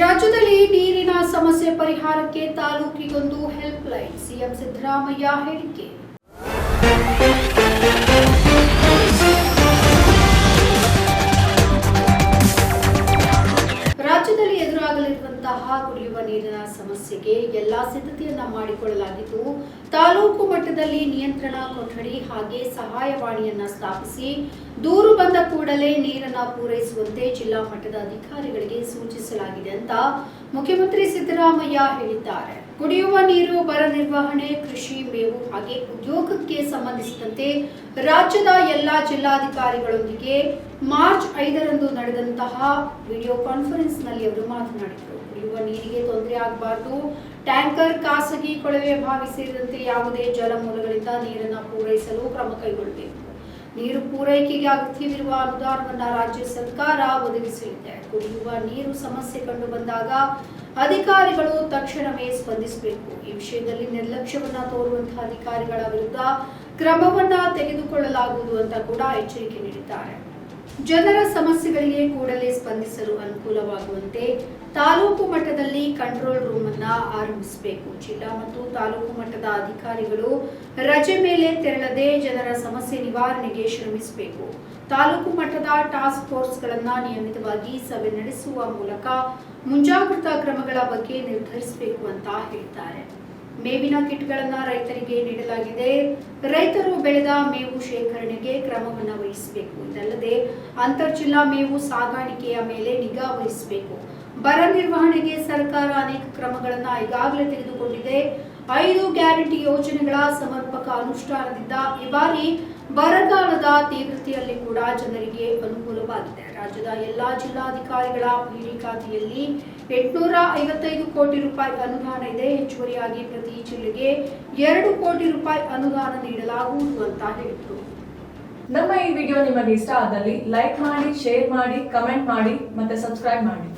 ರಾಜ್ಯದಲ್ಲಿ ನೀರಿನ ಸಮಸ್ಯೆ ಪರಿಹಾರಕ್ಕೆ ತಾಲೂಕಿಗೊಂದು ಹೆಲ್ಪ್ ಲೈನ್ ಸಿಎಂ ಸಿದ್ದರಾಮಯ್ಯ ಹೇಳಿಕೆ. ರಾಜ್ಯದಲ್ಲಿ ಎದುರಾಗಲಿರುವಂತಹ ಕುಡಿಯುವ ನೀರಿನ ಸಮಸ್ಯೆಗೆ ಎಲ್ಲಾ ಸಿದ್ಧತೆಯನ್ನ ಮಾಡಿಕೊಳ್ಳಲಾಗಿದ್ದು, ತಾಲೂಕು ಮಟ್ಟದಲ್ಲಿ ನಿಯಂತ್ರಣ ಕೊಠಡಿ ಹಾಗೆ ಸಹಾಯವಾಣಿಯನ್ನ ಸ್ಥಾಪಿಸಿ ದೂರು ಬಂದ ಕೂಡಲೇ ನೀರನ್ನ ಪೂರೈಸುವಂತೆ ಜಿಲ್ಲಾ ಮಟ್ಟದ ಅಧಿಕಾರಿಗಳಿಗೆ ಸೂಚಿಸಲಾಗಿದೆ. ಅಂತ ಮುಖ್ಯಮಂತ್ರಿ ಸಿದ್ದರಾಮಯ್ಯ ಹೇಳಿದ್ದಾರೆ. ಕುಡಿಯುವ ನೀರು, ಬರ ನಿರ್ವಹಣೆ, ಕೃಷಿ, ಮೇವು ಹಾಗೆ ಉದ್ಯೋಗಕ್ಕೆ ಸಂಬಂಧಿಸಿದಂತೆ ರಾಜ್ಯದ ಎಲ್ಲಾ ಜಿಲ್ಲಾಧಿಕಾರಿಗಳೊಂದಿಗೆ ಮಾರ್ಚ್ ಐದರಂದು ನಡೆದಂತಹ ವಿಡಿಯೋ ಕಾನ್ಫರೆನ್ಸ್ನಲ್ಲಿ ಅವರು ಮಾತನಾಡಿದರು. ಕುಡಿಯುವ ನೀರಿಗೆ ತೊಂದರೆ ಆಗಬಾರದು. ಟ್ಯಾಂಕರ್ ಖಾಸಗಿ ಕೊಳವೆ ಬಾವಿ ಸೇರಿದಂತೆ ಯಾವುದೇ ಜಲಮೂಲಗಳಿಂದ ನೀರನ್ನು ಪೂರೈಸಲು ಕ್ರಮ ಕೈಗೊಳ್ಳಬೇಕು. ನೀರು ಪೂರೈಕೆಗೆ ಅಗತ್ಯವಿರುವ ಅನುದಾನವನ್ನ ರಾಜ್ಯ ಸರ್ಕಾರ ಒದಗಿಸಲಿದೆ. ಕುಡಿಯುವ ನೀರು ಸಮಸ್ಯೆ ಕಂಡು ಬಂದಾಗ ಅಧಿಕಾರಿಗಳು ತಕ್ಷಣವೇ ಸ್ಪಂದಿಸಬೇಕು. ಈ ವಿಷಯದಲ್ಲಿ ನಿರ್ಲಕ್ಷ್ಯವನ್ನ ತೋರುವಂತಹ ಅಧಿಕಾರಿಗಳ ವಿರುದ್ಧ ಕ್ರಮವನ್ನ ತೆಗೆದುಕೊಳ್ಳಲಾಗುವುದು ಅಂತ ಕೂಡ ಎಚ್ಚರಿಕೆ ನೀಡಿದ್ದಾರೆ. ಜನರ ಸಮಸ್ಯೆಗಳಿಗೆ ಕೂಡಲೇ ಸ್ಪಂದಿಸಲು ಅನುಕೂಲವಾಗುವಂತೆ ತಾಲೂಕು ಮಟ್ಟದಲ್ಲಿ ಆರಂಭಿಸಬೇಕು. ಜಿಲ್ಲಾ ಮತ್ತು ತಾಲೂಕು ಮಟ್ಟದ ಅಧಿಕಾರಿಗಳು ರಜೆ ಮೇಲೆ ತೆರಳದೆ ಜನರ ಸಮಸ್ಯೆ ನಿವಾರಣೆಗೆ ಶ್ರಮಿಸಬೇಕು. ತಾಲೂಕು ಮಟ್ಟದ ಟಾಸ್ಕ್ ಫೋರ್ಸ್ಗಳನ್ನು ನಿಯಮಿತವಾಗಿ ಸಭೆ ನಡೆಸುವ ಮೂಲಕ ಮುಂಜಾಗ್ರತಾ ಕ್ರಮಗಳ ಬಗ್ಗೆ ನಿರ್ಧರಿಸಬೇಕು ಅಂತ ಹೇಳಿದ್ದಾರೆ. ಮೇವಿನ ಕಿಟ್ಗಳನ್ನ ರೈತರಿಗೆ ನೀಡಲಾಗಿದೆ. ರೈತರು ಬೆಳೆದ ಮೇವು ಶೇಖರಣೆಗೆ ಕ್ರಮವನ್ನು ವಹಿಸಬೇಕು. ಇದಲ್ಲದೆ ಅಂತರ್ಜಿಲ್ಲಾ ಮೇವು ಸಾಗಾಣಿಕೆಯ ಮೇಲೆ ನಿಗಾ ವಹಿಸಬೇಕು. ಬರ ನಿರ್ವಹಣೆಗೆ ಸರ್ಕಾರ ಅನೇಕ ಕ್ರಮಗಳನ್ನ ಈಗಾಗಲೇ ತೆಗೆದುಕೊಂಡಿದೆ. ಐದು ಗ್ಯಾರಂಟಿ ಯೋಜನೆಗಳ ಸಮರ್ಪಕ ಅನುಷ್ಠಾನದಿಂದ ಈ ಬಾರಿ ಬರಗಾಲದ ತೀವ್ರತೆಯಲ್ಲಿ ಕೂಡ ಜನರಿಗೆ ಅನುಕೂಲವಾಗಿದೆ. ರಾಜ್ಯದ ಎಲ್ಲಾ ಜಿಲ್ಲಾಧಿಕಾರಿಗಳ ಪಿಡಿ ಖಾತೆಯಲ್ಲಿ ಎಂಟುನೂರ ಐವತ್ತೈದು ಕೋಟಿ ರೂಪಾಯಿ ಅನುದಾನ ಇದೆ. ಹೆಚ್ಚುವರಿಯಾಗಿ ಪ್ರತಿ ಜಿಲ್ಲೆಗೆ ಎರಡು ಕೋಟಿ ರೂಪಾಯಿ ಅನುದಾನ ನೀಡಲಾಗುವುದು ಅಂತ ಹೇಳಿದರು. ನಮ್ಮ ಈ ವಿಡಿಯೋ ನಿಮಗೆ ಇಷ್ಟ ಆದಲ್ಲಿ ಲೈಕ್ ಮಾಡಿ, ಶೇರ್ ಮಾಡಿ, ಕಮೆಂಟ್ ಮಾಡಿ ಮತ್ತೆ ಸಬ್ಸ್ಕ್ರೈಬ್ ಮಾಡಿ.